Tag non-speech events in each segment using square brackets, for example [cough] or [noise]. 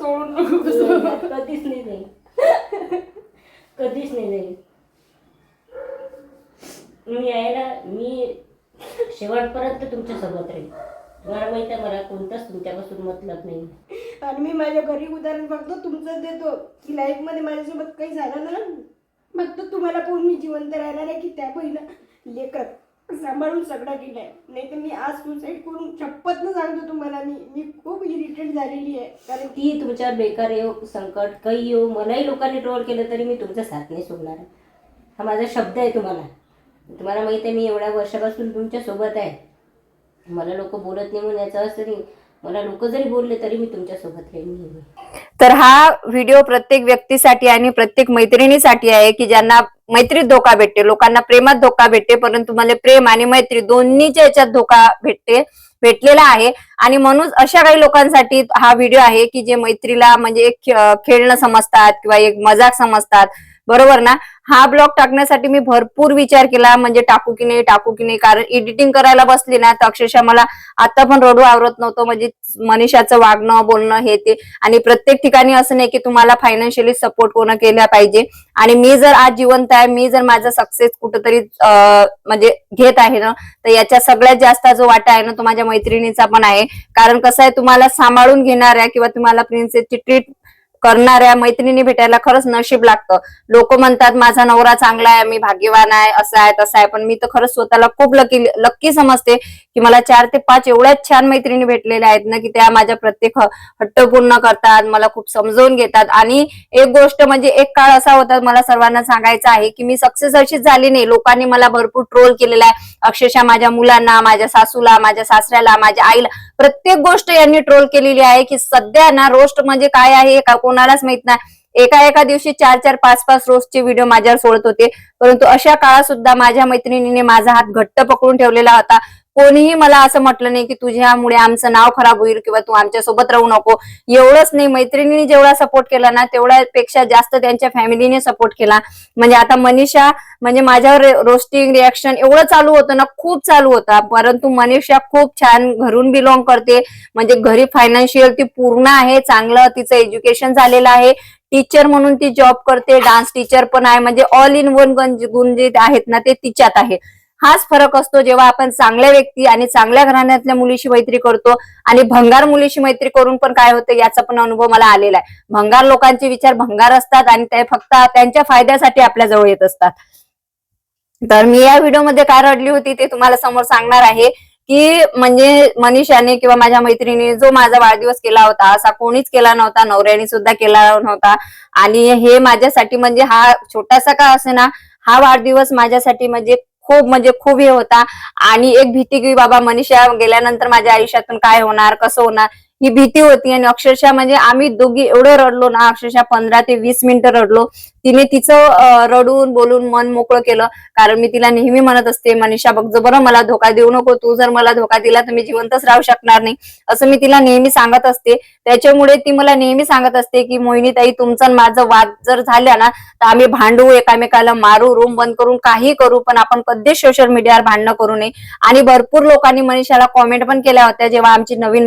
सोडून नको कधीच नाही जाईल. कधीच नाही जाईल. मी आहे ना मी शेवटपर्यंत तुमच्यासोबत राहील तुम्हाला माहिती आहे मला कोणताच तुमच्यापासून मतलब नाही. आणि मी माझ्या घरी उदाहरण फक्त तुमचं देतो की लाईफमध्ये माझ्यासोबत काही झालं ना फक्त तुम्हाला पाहून मी जिवंत राहणार आहे की त्या पहिलं लेकर सांभाळून सगळं केलंय. नाही तर मी आज सुसाईड करून शपथनं सांगतो तुम्हाला मी. इरिटेट झालेली आहे. कारण ती तुमच्यावर बेकार येऊ संकट. काही येऊ मलाही लोकांनी ट्रोल केलं तरी मी तुमचा साथ नाही सोडणार. हा माझा शब्द आहे तुम्हाला. तुम्हाला माहिती आहे मी एवढ्या वर्षापासून तुमच्यासोबत आहे. मला लोक बोलत नाही म्हणून याचा अर्थ नाही. मला लोक जरी बोलले तरी मी तुमच्यासोबत राहीन नेहमी. तर हा व्हिडिओ प्रत्येक व्यक्तीसाठी आणि प्रत्येक मैत्रिणीसाठी आहे की ज्यांना मैत्रीत धोका भेटते. लोकांना प्रेमात धोका भेटते परंतु मला प्रेम आणि मैत्री दोन्हीच्या याच्यात धोका भेटते. भेटलेला आहे. आणि म्हणून अशा काही लोकांसाठी हा व्हिडिओ आहे की जे मैत्रीला म्हणजे एक खेळणं समजतात किंवा एक मजाक समजतात. बरोबर ना? हा ब्लॉग टाकण्यासाठी मी भरपूर विचार केला म्हणजे टाकू की नाही टाकू की नाही? कारण एडिटिंग करायला बसली ना तर अक्षरशः मला आता पण रडू आवरत नव्हतं. म्हणजे मनीषाचं वागणं बोलणं हे ते. आणि प्रत्येक ठिकाणी असं नाही की तुम्हाला फायनान्शियली सपोर्ट कोण केला पाहिजे. आणि मी जर आज जिवंत आहे मी जर माझा सक्सेस कुठंतरी म्हणजे घेत आहे ना तर याच्या सगळ्यात जास्त जो वाटा आहे ना तो माझ्या मैत्रिणीचा पण आहे. कारण कसं आहे तुम्हाला सांभाळून घेणाऱ्या किंवा तुम्हाला प्रिन्सेसची ट्रीट करणाऱ्या मैत्रिणी भेटायला खरंच नशीब लागतं. लोक म्हणतात माझा नवरा चांगला आहे मी भाग्यवान आहे असं आहे तसं आहे. पण मी तर खरंच स्वतःला खूप लकी लक्की समजते की मला चार ते पाच एवढ्याच छान मैत्रिणी भेटलेल्या आहेत ना की त्या माझ्या प्रत्येक हट्ट पूर्ण करतात मला खूप समजवून घेतात. आणि एक गोष्ट म्हणजे एक काळ असा होता मला सर्वांना सांगायचं आहे की मी सक्सेस अशीच झाली नाही. लोकांनी मला भरपूर ट्रोल केलेला आहे. अक्षरशः माझ्या मुलांना माझ्या सासूला माझ्या सासऱ्याला माझ्या आईला प्रत्येक गोष्ट यांनी ट्रोल केलेली आहे की सध्या ना रोस्ट म्हणजे काय आहे का- कोणालाच माहीत नाही. एका एका दिवशी चार चार पाच पाच रोजचे व्हिडिओ माझ्यावर सोडत होते. परंतु अशा काळात सुद्धा माझ्या मैत्रिणीने माझा हात घट्ट पकडून ठेवलेला होता. कोणीही मला असं म्हटलं नाही की तुझ्यामुळे आमचं नाव खराब होईल किंवा तू आमच्यासोबत राहू नको. एवढंच नाही मैत्रिणीने जेवढा सपोर्ट केला ना तेवढ्यापेक्षा जास्त त्यांच्या फॅमिलीने सपोर्ट केला. म्हणजे आता मनीषा म्हणजे माझ्यावर रोस्टिंग रिॲक्शन एवढं चालू होतं ना खूप चालू होता. परंतु मनीषा खूप छान घरून बिलॉंग करते. म्हणजे घरी फायनान्शियल ती पूर्ण आहे चांगलं तिचं एज्युकेशन झालेलं आहे. टीचर म्हणून ती जॉब करते डान्स टीचर पण आहे. म्हणजे ऑल इन वन गुण जे आहेत ना ते तिच्यात आहे. हाच फरक असतो जेव्हा आपण चांगल्या व्यक्ती आणि चांगल्या घराण्यातल्या मुलीशी मैत्री करतो आणि भंगार मुलीशी मैत्री करून पण काय होतं याचा पण अनुभव मला आलेला आहे. भंगार लोकांचे विचार भंगार असतात आणि ते फक्त त्यांच्या फायद्यासाठी आपल्या जवळ येत असतात. तर मी या व्हिडिओमध्ये काय रडली होती ते तुम्हाला समोर सांगणार आहे की म्हणजे मनीषाने किंवा माझ्या मैत्रिणीने जो माझा वाढदिवस केला होता असा कोणीच केला नव्हता नवऱ्याने सुद्धा केला नव्हता. आणि हे माझ्यासाठी म्हणजे हा छोटासा का असे ना हा वाढदिवस माझ्यासाठी म्हणजे खूप म्हणजे खूप हे होता. आणि एक भीती की बाबा मनीषा गेल्यानंतर माझ्या आयुष्यातून काय होणार कसं होणार? ही भीती होती आणि अक्षरशः म्हणजे आम्ही दोघी एवढे रडलो ना अक्षरशः पंधरा ते वीस मिनिटं रडलो. तिने तिचं रडून बोलून मन मोकळं केलं. कारण मी तिला नेहमी म्हणत असते मनीषा बघ जर बरं मला धोका देऊ नको तू जर मला धोका दिला तर मी जिवंतच राहू शकणार नाही. असं मी तिला नेहमी सांगत असते. त्याच्यामुळे ती मला नेहमी सांगत असते की मोहिनी ताई तुमचं माझा माझं वाद जर झाला ना तर आम्ही भांडू एकामेकाला मारू रूम बंद करून काही करू पण आपण कधीच सोशल मीडियावर भांडणं करू नये. आणि भरपूर लोकांनी मनीषाला कॉमेंट पण केल्या होत्या जेव्हा आमची नवीन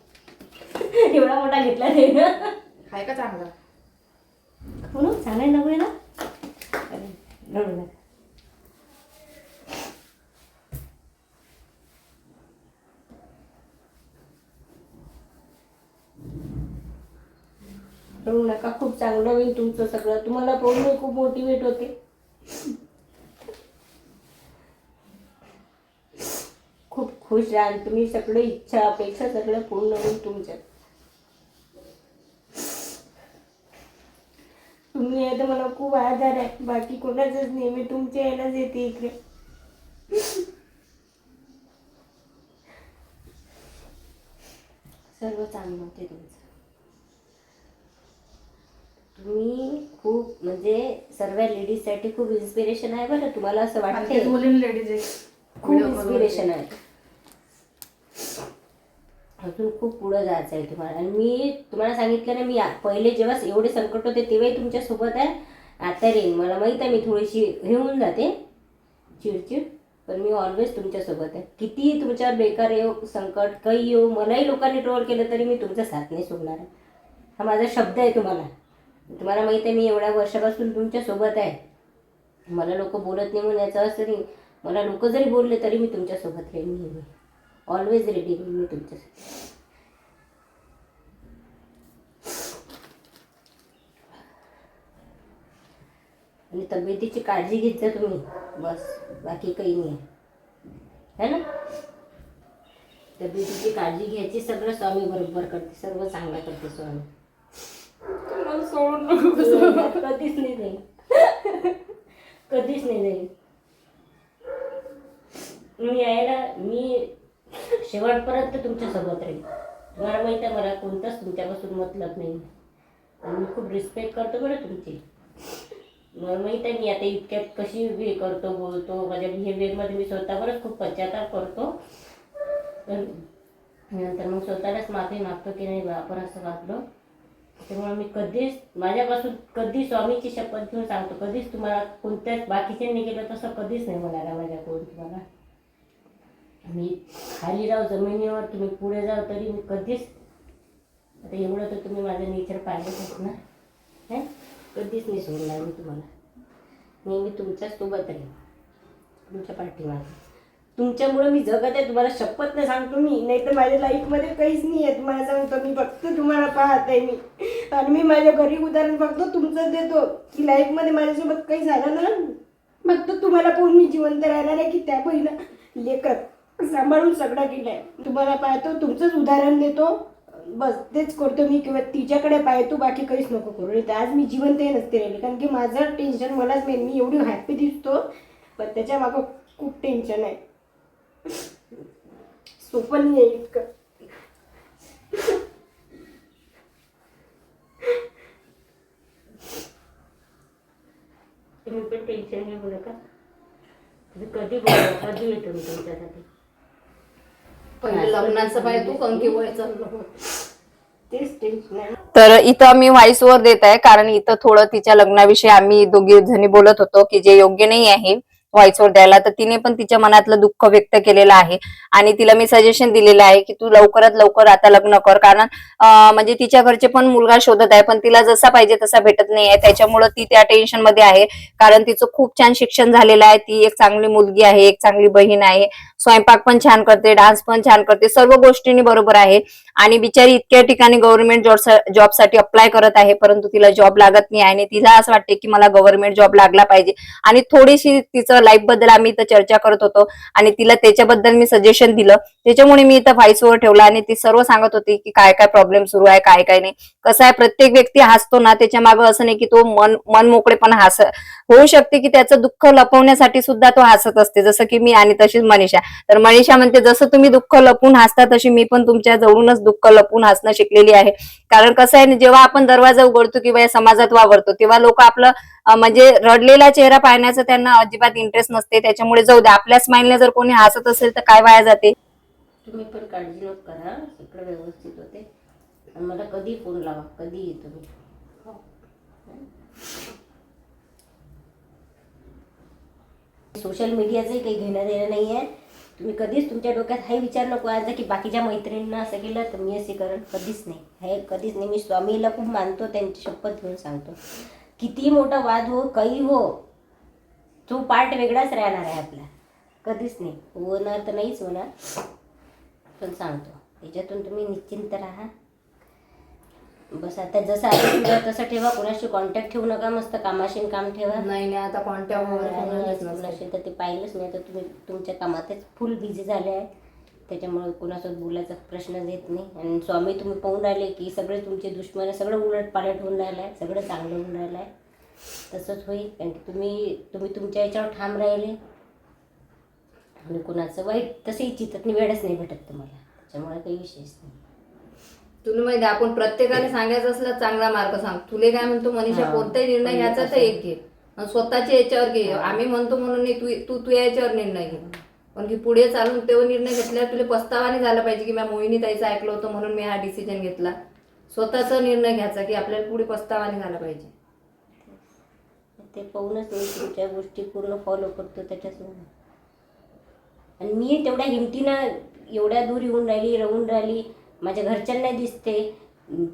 [laughs] एवढा मोठा घेतला नाही. ना हाय का चांगला? म्हणून चांगले नव्हे ना रडू नका. रडू नका खूप चांगलं होईल तुमचं सगळं. तुम्हाला पाहून मी खूप मोटिवेट होते. खूप खुश राहाल तुम्ही सगळे इच्छा अपेक्षा सगळं पूर्ण होईल तुमच्या तुम्ही आहे तर मला खूप आधार आहे. बाकी कोणाचंच नाही. मी तुमच्या यायलाच येते इकडे. सर्व चांगलं होते तुमचं. तुम्ही खूप म्हणजे सर्व लेडीजसाठी खूप इन्स्पिरेशन आहे बरं. तुम्हाला असं वाटते लेडीज खूप इन्स्पिरेशन. आहे. अजून खूप पुढं जायचं आहे तुम्हाला. आणि मी तुम्हाला सांगितलं ना मी पहिले जेव्हा एवढे संकट होते तेव्हाही तुमच्यासोबत आहे. आता रे मला माहीत आहे मी थोडीशी हे होऊन जाते. चिडचिड. पण मी ऑलवेज तुमच्यासोबत आहे. कितीही तुमच्यावर बेकार येऊ संकट काही येऊ मलाही लोकांनी ट्रोल केलं तरी मी तुमचा साथ नाही सोडणार. आहे हा माझा शब्द आहे तुम्हाला. तुम्हाला माहीत आहे मी एवढ्या वर्षापासून तुमच्यासोबत आहे. मला लोक बोलत नाही म्हणून याचा असं नाही. मला लोक जरी बोलले तरी मी तुमच्यासोबत राहीन नेहमी. ऑलवेज रेडी मी तुमच्यासाठी आणि तब्येतीची काळजी घेत जा तुम्ही. बस बाकी काही नाही. आहे ना? तब्येतीची काळजी घ्यायची सगळं स्वामी बरोबर करते सर्व चांगलं करते स्वामी. सोडून कधीच नाही जाईल. कधीच नाही जाईल. मी आहे ना मी शेवटपर्यंत तुमच्यासोबत राहील तुम्हाला माहीत आहे मला कोणतंच तुमच्यापासून मतलब नाही. आणि मी खूप रिस्पेक्ट करतो बरं तुमची. मला माहीत आहे मी आता इतक्यात कशी हे करतो बोलतो माझ्या बिहेवियरमध्ये मी स्वतःवरच खूप पश्चाताप करतो. पण नंतर मग स्वतःलाच माफी मागतो की नाही आपण असं वागलो. त्यामुळे मी कधीच माझ्यापासून कधी स्वामीची शपथ घेऊन सांगतो कधीच तुम्हाला कोणत्याच बाकीच्यांनी केलं तसं कधीच नाही म्हणाला माझ्याकडून तुम्हाला. मी खाली राहू जमिनीवर तुम्ही पुढे जाऊ तरी मी कधीच आता एवढं तर तुम्ही माझं नेचर पाहिलंच असणार है? कधीच नाही सोडणार मी तुम्हाला. नेहमी तुमच्याच सोबत राहील तुमच्या पाठीमागे. तुमच्यामुळं मी जगत आहे तुम्हाला शपथ नाही सांगतो मी. नाही तर माझ्या लाईफमध्ये काहीच नाही आहे. तुम्हाला सांगतो मी फक्त तुम्हाला पाहत आहे मी. आणि मी माझ्या घरी उदाहरण फक्त तुमचं देतो. की लाईफमध्ये माझ्यासोबत काही झालं ना? फक्त तुम्हाला पूर्ण मी जिवंत राहणार आहे की त्या बहिणं लेकर. सांभाळून सगळं केलंय. तुम्हाला पाहतो तुमचंच उदाहरण देतो. बस तेच करतो मी किंवा तिच्याकडे पाहतो बाकी काहीच नको करू. नाही तर आज मी जिवंत नसते राहिले. कारण की माझं टेन्शन मलाच मेन मी एवढी हॅपी दिसतो पण त्याच्या मागं खूप टेन्शन आहे. सोपं नाही आहे इतकं. तुम्ही पण टेन्शन घेऊ नका. कधी बोला कधी येतो मी तुमच्यासाठी? पहिले लग्नाचं पाय तू कंकी वय चाललं तेच टेन्शन आहे तर इथं मी व्हॉइस ओव्हर देत आहे कारण इथं थोडं तिच्या लग्नाविषयी आम्ही दोघी जणी बोलत होतो की जे योग्य नाही आहे. व्हॉइस द्यायला. तर तिने पण तिच्या मनातलं दुःख व्यक्त केलेलं आहे. आणि तिला मी सजेशन दिलेलं आहे की तू लवकरात लवकर आता लग्न कर. कारण म्हणजे तिच्या घरचे पण मुलगा शोधत आहे पण तिला जसा पाहिजे तसा भेटत नाही आहे. त्याच्यामुळे ती त्या टेन्शनमध्ये आहे. कारण तिचं खूप छान शिक्षण झालेलं आहे. ती एक चांगली मुलगी आहे एक चांगली बहीण आहे. स्वयंपाक पण छान करते डान्स पण छान करते. सर्व गोष्टींनी बरोबर आहे. आणि बिचारी इतक्या ठिकाणी गव्हर्नमेंट जॉब जॉबसाठी अप्लाय करत आहे. परंतु तिला जॉब लागत नाही. आणि तिला असं वाटते की मला गव्हर्नमेंट जॉब लागला पाहिजे. आणि थोडीशी तिचं लाईफबद्दल आम्ही इथं चर्चा करत होतो आणि तिला त्याच्याबद्दल मी सजेशन दिलं. त्याच्यामुळे मी इथं व्हॉइस ओव्हर ठेवला आणि ती सर्व सांगत होती की काय काय प्रॉब्लेम सुरू आहे काय काय नाही. कसं आहे प्रत्येक व्यक्ती हसतो ना त्याच्या मागं असं नाही की तो मन मन मोकळेपणा हस होऊ शकते की त्याचं दुःख लपवण्यासाठी सुद्धा तो हसत असते. जसं की मी आणि तशीच मनीषा. तर मनीषा म्हणते जसं तुम्ही दुःख लपून हसता तशी मी पण तुमच्या जवळूनच दुःख लपून हसणं शिकलेली आहे. कारण कसं आहे जेव्हा आपण दरवाजा उघडतो किंवा या समाजात वावरतो तेव्हा लोक आपलं म्हणजे रडलेला चेहरा पाहण्याचा त्यांना अजिबात इंटरेस्ट नसते. त्याच्यामुळे जाऊ दे आपल्या स्माईलने जर कोणी हसत असेल तर काय वाया जाते? तुम्ही पण काळजी नोट करा सगळं व्यवस्थित होते. आणि मला कधी फोन लावा कधी येतो मी? सोशल मीडियाचंही काही घेणं देणं नाही आहे तुम्ही कधीच तुमच्या डोक्यात हाही विचार नको आज की बाकीच्या मैत्रिणींना असं केलं तर मी असे करण कधीच नाही. हे कधीच नाही. मी स्वामीला खूप मानतो त्यांची शपथ घेऊन सांगतो. किती मोठा वाद हो काही हो तो पार्ट वेगळाच राहणार आहे आपला. कधीच नाही. होणार तर नाहीच होणार. पण सांगतो याच्यातून तुम्ही निश्चिंत राहा. बस आता जसं आहे तसं ठेवा. कोणाशी कॉन्टॅक्ट ठेवू नका मस्त कामाशी काम ठेवा. नाही नाही आता कॉन्टॅक्ट वगैरे. नसेल तर ते पाहिलंच नाही. तर तुम्ही तुमच्या कामातच फुल बिझी झाले आहे. त्याच्यामुळे कोणासोबत बोलायचा प्रश्नच येत नाही. आणि स्वामी तुम्ही पाहून राहिले की सगळे तुमचे दुश्मन सगळं उलट पालट होऊन राहिलं आहे सगळं चांगलं होऊन राहिलं आहे तसंच होईल. कारण की तुम्ही तुम्ही तुमच्या याच्यावर ठाम राहिले. आणि कोणाचं वाईट तसंही चितत वेळच नाही भेटत तुम्हाला. त्याच्यामुळे काही विशेष नाही. तुला माहिती आपण प्रत्येकाने सांगायचं असलं चांगला मार्ग सांग. तुले काय म्हणतो मनीषा. कोणताही निर्णय घ्यायचा तर एक घे. स्वतःच्या याच्यावर घे. आम्ही म्हणतो म्हणून नाही तू तू तुझ्या याच्यावर निर्णय घे. पण की पुढे चालून तो निर्णय घेतल्यावर तुला पस्तावाने झाला पाहिजे की मी मोहिनी ताईचं ऐकलं होतं म्हणून मी हा डिसिजन घेतला. स्वतःचा निर्णय घ्यायचा की आपल्याला पुढे पस्तावाने झाला पाहिजे. ते पाहूनच मी तुमच्या गोष्टी पूर्ण फॉलो करतो त्याच्यासोबत आणि मी तेवढ्या हिमतीनं एवढ्या दूर येऊन राहिली राहून राहिली. माझ्या घरच्यांना दिसते.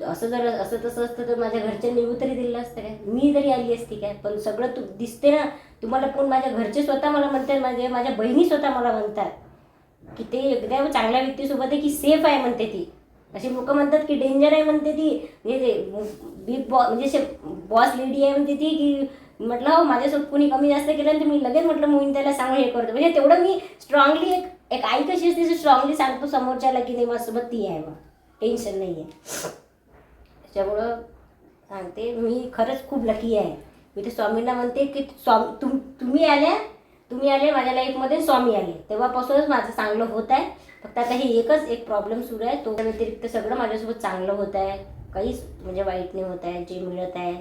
असं जर असं तसं असतं तर माझ्या घरच्यांनी येऊ तरी दिलं असतं काय? मी जरी आली असती काय पण सगळं तू दिसते ना तुम्हाला पण माझ्या घरचे स्वतः मला म्हणतात माझे माझ्या बहिणी स्वतः मला म्हणतात. की ते एकदा चांगल्या व्यक्तीसोबत आहे की सेफ आहे म्हणते ती. अशी लोक म्हणतात की डेंजर आहे म्हणते ती. म्हणजे बिग बॉ म्हणजे असे बॉस लेडी आहे म्हणते ती की म्हटलं हो माझ्यासोबत कोणी कमी जास्त केलं तर मी लगेच म्हटलं मोहिन त्याला सांगून हे करतो. म्हणजे तेवढं मी स्ट्रॉंगली एक एक आई कशी असते स्ट्रॉंगली सांगतो समोरच्याला की नाही माझ्यासोबत ती आहे मग टेन्शन नाही आहे त्याच्यामुळं सांगते मी खरंच खूप लकी आहे. मी ते स्वामींना म्हणते की स्वामी तुम तुम्ही आल्या तुम्ही आले माझ्या लाईफमध्ये स्वामी आले. तेव्हापासूनच माझं चांगलं होत आहे. फक्त आता हे एकच एक प्रॉब्लेम सुरू आहे. तो व्यतिरिक्त सगळं माझ्यासोबत चांगलं होत आहे. काहीच म्हणजे वाईट नाही होत आहे जे मिळत आहे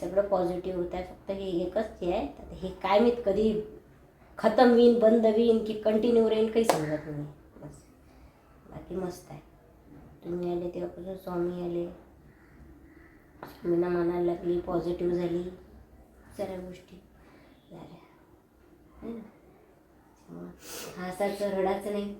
सगळं पॉझिटिव्ह होत आहे. फक्त हे एकच हे आहे. आता हे काय मी कधी खतम होईन बंद होईन की कंटिन्यू राहील काही समजत नाही. बस. बाकी मस्त आहे. तुम्ही आले तेव्हापासून स्वामी आले. स्वामींना मनाला लागली पॉझिटिव्ह झाली. सर्व गोष्टी झाल्या. है हसायचं रडायचं नाही?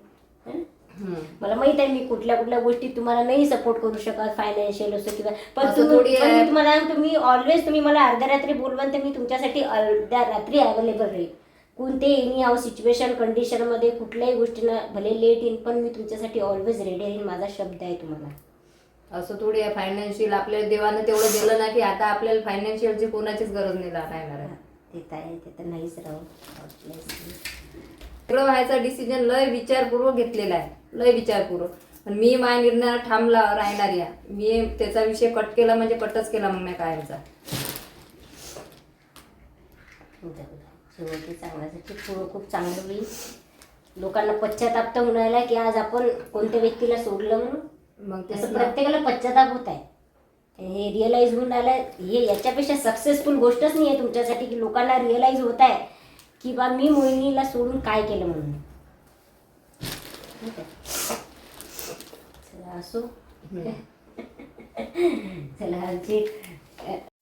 मला माहीत आहे मी कुठल्या कुठल्या गोष्टी तुम्हाला नाही सपोर्ट करू शकत फायनान्शियल असो किंवा पण थोडी तुम्हाला तुम्ही ऑलवेज तुम्ही मला अर्ध्या रात्री बोलवाल तर मी तुमच्यासाठी अर्ध्या रात्री अवेलेबल राहील कोणते एनी हाऊ सिच्युएशन कंडिशनमध्ये कुठल्याही गोष्टीनं भले लेट येईन पण मी तुमच्यासाठी ऑलवेज रेडी राहील माझा शब्द आहे तुम्हाला. असं थोडी आहे फायनान्शियल आपल्याला देवानं तेवढं दिलं ना की आता आपल्याला फायनान्शियलची कोणाचीच गरज नाही राहणार आहे. ते तर आहे ते तर नाहीच राहू. सगळं व्हायचा डिसिजन लय विचारपूर्वक घेतलेला आहे लय विचारपूर्वक. पण मी माझ्या निर्णयाला ठाम ला- राहणार या. मी त्याचा विषय कट केला म्हणजे कटच केला मग मी कायमचा शेवटी चांगल्यासाठी पुढं खूप चांगलं होईल. लोकांना पश्चाताप तर राहिला की आज आपण कोणत्या व्यक्तीला सोडलं म्हणून मग ना. प्रत्येकाला पश्चाताप होत आहे. हे रिअलाईज होऊन राहिलं हे याच्यापेक्षा सक्सेसफुल गोष्टच नाही आहे तुमच्यासाठी की लोकांना रिअलाईज होत आहे की बा मी मोहिनीला सोडून काय केलं म्हणून. असो. [laughs] चला आमची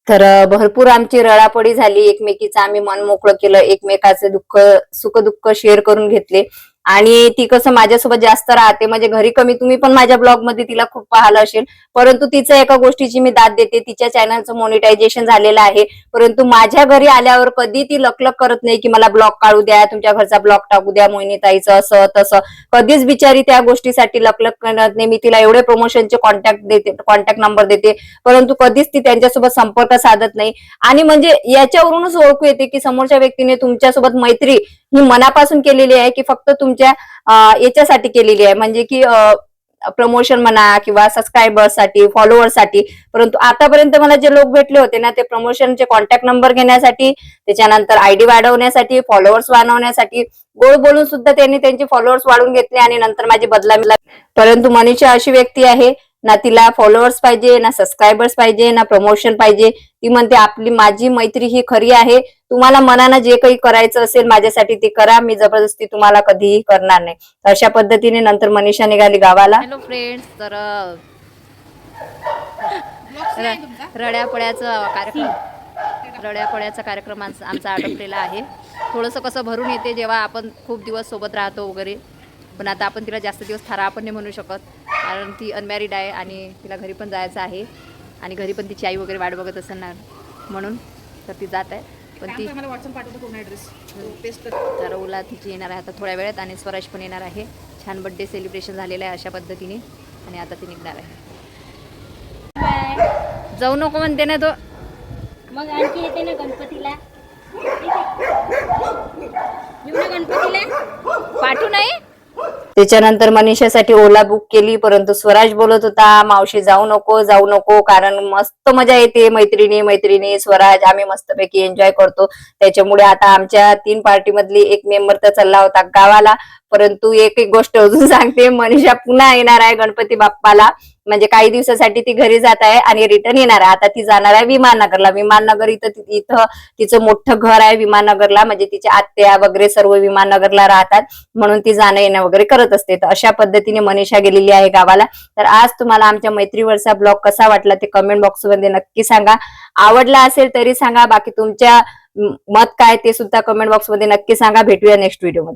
तर भरपूर आमची रळापडी झाली. एकमेकीचं आम्ही मन मोकळं केलं. एकमेकाचे दुःख सुख दुःख शेअर करून घेतले. आणि ती कसं माझ्यासोबत जास्त राहते म्हणजे घरी कमी तुम्ही पण माझ्या ब्लॉगमध्ये तिला खूप पाहिलं असेल. परंतु तिचं एका गोष्टीची मी दाद देते तिच्या चॅनलचं मॉनिटायझेशन झालेलं आहे. परंतु माझ्या घरी आल्यावर कधी ती लकलक करत नाही की मला ब्लॉग काढू द्या तुमच्या घरचा ब्लॉग टाकू द्या मोहिनीताईचं असं तसं. कधीच बिचारी त्या गोष्टीसाठी लकलक करत नाही. मी तिला एवढे प्रमोशनचे कॉन्टॅक्ट देते कॉन्टॅक्ट नंबर देते. परंतु कधीच ती त्यांच्यासोबत संपर्क साधत नाही. आणि म्हणजे याच्यावरूनच ओळखू येते की समोरच्या व्यक्तीने तुमच्यासोबत मैत्री ही मनापासून केलेली आहे की फक्त तुमच्या याच्यासाठी केलेली आहे. म्हणजे की प्रमोशन म्हणा किंवा सबस्क्रायबर्ससाठी फॉलोअरसाठी परंतु आतापर्यंत मला जे लोक भेटले होते ना ते प्रमोशनचे कॉन्टॅक्ट नंबर घेण्यासाठी त्याच्यानंतर आयडी वाढवण्यासाठी फॉलोअर्स वाढवण्यासाठी गोड बोलून सुद्धा त्यांनी त्यांचे फॉलोअर्स वाढवून घेतले आणि नंतर माझी बदला मिळाला परंतु मनीषा अशी व्यक्ती आहे ना तिला फॉलोअर्स पाहिजे ना सबस्क्रायबर्स पाहिजे ना प्रमोशन पाहिजे. ती म्हणते आपली माझी मैत्री ही खरी आहे. तुम्हाला मनानं जे काही करायचं असेल माझ्यासाठी ते करा. मी जबरदस्ती तुम्हाला कधीही करणार नाही. अशा पद्धतीने नंतर मनीषा निघाली गावाला. हॅलो फ्रेंड्स तर रड्यापड्याचा कार्यक्रम रड्यापड्याचा कार्यक्रम आमचा अडकलेला आटोपलेला आहे. थोडंसं कसं भरून येते जेव्हा आपण खूप दिवस सोबत राहतो वगैरे. पण आता आपण तिला जास्त दिवस थारा आपण नाही म्हणू शकत. कारण ती अनमॅरिड आहे आणि तिला घरी पण जायचं आहे. आणि घरी पण तिची आई वगैरे वाट बघत असणार म्हणून तर ती जात आहे. पण ती मला व्हॉट्सअप पाठवतो पूर्ण ॲड्रेस पेस्ट तर ओला तिची येणार आहे. आता थोड्या वेळात आणि स्वराज पण येणार आहे. छान बड्डे सेलिब्रेशन झालेलं आहे अशा पद्धतीने. आणि आता ती निघणार आहे. जाऊ नको म्हणते ना तो. मग आणखी येते ना गणपतीला. गणपतीला? पाठवू नाही? त्याच्यानंतर मनीषासाठी ओला बुक केली परंतु स्वराज बोलत होता मावशी जाऊ नको जाऊ नको कारण मस्त मजा येते मैत्रिणी मैत्रिणी स्वराज आम्ही मस्तपैकी एन्जॉय करतो. त्याच्यामुळे आता आमच्या तीन पार्टी मधली एक मेंबर तर चालला होता गावाला. परंतु एक एक गोष्ट अजून [laughs] सांगते. मनीषा पुन्हा येणार आहे गणपती बाप्पाला. म्हणजे काही दिवसासाठी ती घरी जात आहे आणि रिटर्न येणार आहे. आता ती जाणार आहे विमाननगरला. विमाननगर इथं इथं तिचं मोठं घर आहे विमाननगरला. म्हणजे तिच्या आत्या वगैरे सर्व विमाननगरला राहतात. म्हणून ती जाणं येणं वगैरे करत असते. तर अशा पद्धतीने मनीषा गेलेली आहे गावाला. तर आज तुम्हाला आमच्या मैत्रीवरचा ब्लॉग कसा वाटला ते कमेंट बॉक्समध्ये नक्की सांगा. आवडला असेल तरी सांगा. बाकी तुमच्या मत काय ते सुद्धा कमेंट बॉक्समध्ये नक्की सांगा. भेटूया नेक्स्ट व्हिडिओमध्ये